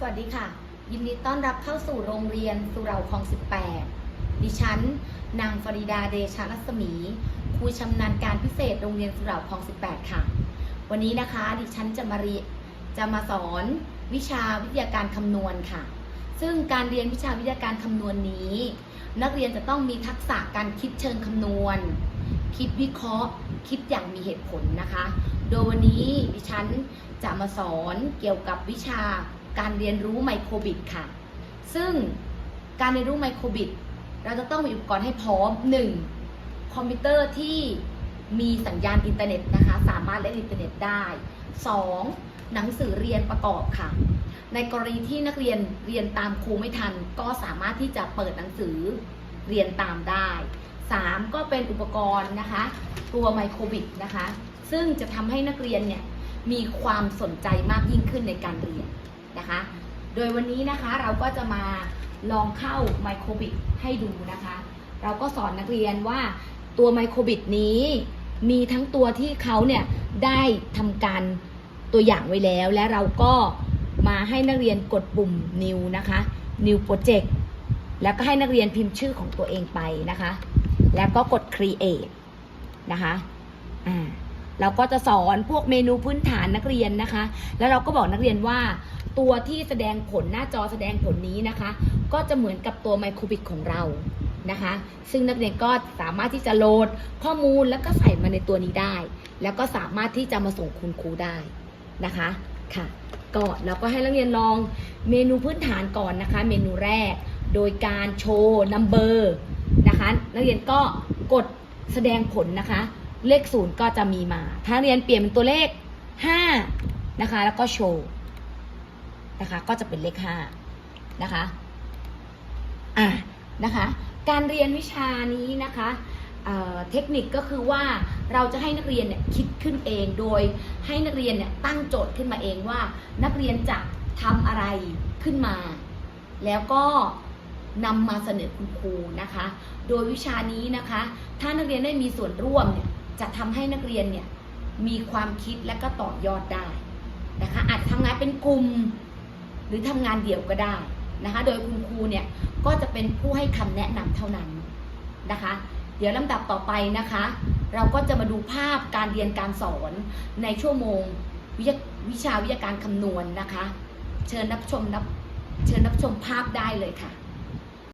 สวัสดีค่ะ ยินดีต้อนรับเข้าสู่โรงเรียนสุเหราคลอง 18 ดิฉัน นางฟริดาเดชารัศมี ครูชำนาญการพิเศษโรงเรียนสุเหราคลอง 18 ค่ะ วันนี้นะคะ ดิฉันจะมาเรียจะมาสอนวิชาวิทยาการคำนวณค่ะ ซึ่งการเรียนวิชาวิทยาการคำนวณนี้ นักเรียนจะต้องมีทักษะการคิดเชิงคำนวณ คิดวิเคราะห์ คิดอย่างมีเหตุผลนะคะ โดยวันนี้ดิฉันจะมาสอนเกี่ยวกับวิชา การเรียนรู้ไมโครบิตค่ะ ซึ่งการเรียนรู้ไมโครบิตเราจะต้องมีอุปกรณ์ให้พร้อม 1. คอมพิวเตอร์ที่มีสัญญาณอินเทอร์เน็ตนะคะ สามารถเล่นอินเทอร์เน็ตได้ 2. หนังสือเรียนประกอบค่ะ ในกรณีที่นักเรียนเรียนตามครูไม่ทัน ก็สามารถที่จะเปิดหนังสือเรียนตามได้ 3. ก็เป็นอุปกรณ์นะคะตัวไมโครบิตนะคะ ซึ่งจะทำให้นักเรียนเนี่ยมีความสนใจมากยิ่งขึ้นในการเรียน นะคะ โดยวันนี้นะคะเราก็จะมาลองเข้าไมโครบิตให้ดูนะคะ เราก็สอนนักเรียนว่าตัวไมโครบิตนี้มีทั้งตัวที่เขาเนี่ยได้ทำการตัวอย่างไว้แล้ว และเราก็มาให้นักเรียนกดปุ่ม new นะคะ new project แล้วก็ให้นักเรียนพิมพ์ชื่อของตัวเองไปนะคะ แล้วก็กด create นะคะ อ่า เราก็จะสอนพวกเมนูพื้นฐานนักเรียนนะคะ แล้วเราก็บอกนักเรียนว่าตัวที่แสดงผลหน้าจอแสดงผลนี้นะคะ ก็จะเหมือนกับตัวไมโครบิตของเรานะคะ ซึ่งนักเรียนก็สามารถที่จะโหลดข้อมูลแล้วก็ใส่มาในตัวนี้ได้ แล้วก็สามารถที่จะมาส่งคุณครูได้นะคะค่ะก็เราก็ให้นักเรียนลองเมนูพื้นฐานก่อนนะคะ เมนูแรกโดยการโชว์นัมเบอร์นะคะ นักเรียนก็กดแสดงผลนะคะ เลขศูนย์ก็จะมีมา ถ้าเรียนเปลี่ยนเป็นตัวเลข5นะคะ แล้วก็โชว์นะคะ ก็จะเป็นเลข5นะคะ อะนะคะ การเรียนวิชานี้นะคะเเทคนิคก็คือว่าเราจะให้นักเรียนเนี่ยคิดขึ้นเองโดยให้นักเรียนเนี่ยตั้งโจทย์ขึ้นมาเองว่า นักเรียนจะทำอะไรขึ้นมา แล้วก็นำมาเสนอคุณครูนะคะ โดยวิชานี้นะคะ ถ้านักเรียนได้มีส่วนร่วมเนี่ย จะทำให้นักเรียนเนี่ยมีความคิดและก็ต่อยอดได้นะคะอาจจะทำงานเป็นกลุ่มหรือทำงานเดี่ยวก็ได้นะคะโดยคุณครูเนี่ยก็จะเป็นผู้ให้คำแนะนำเท่านั้นนะคะ เดี๋ยวลำดับต่อไปนะคะ เราก็จะมาดูภาพการเรียนการสอนในชั่วโมงวิชาวิชาวิทยาการคำนวณนะคะ เชิญรับชมรับเชิญรับชมภาพได้เลยค่ะ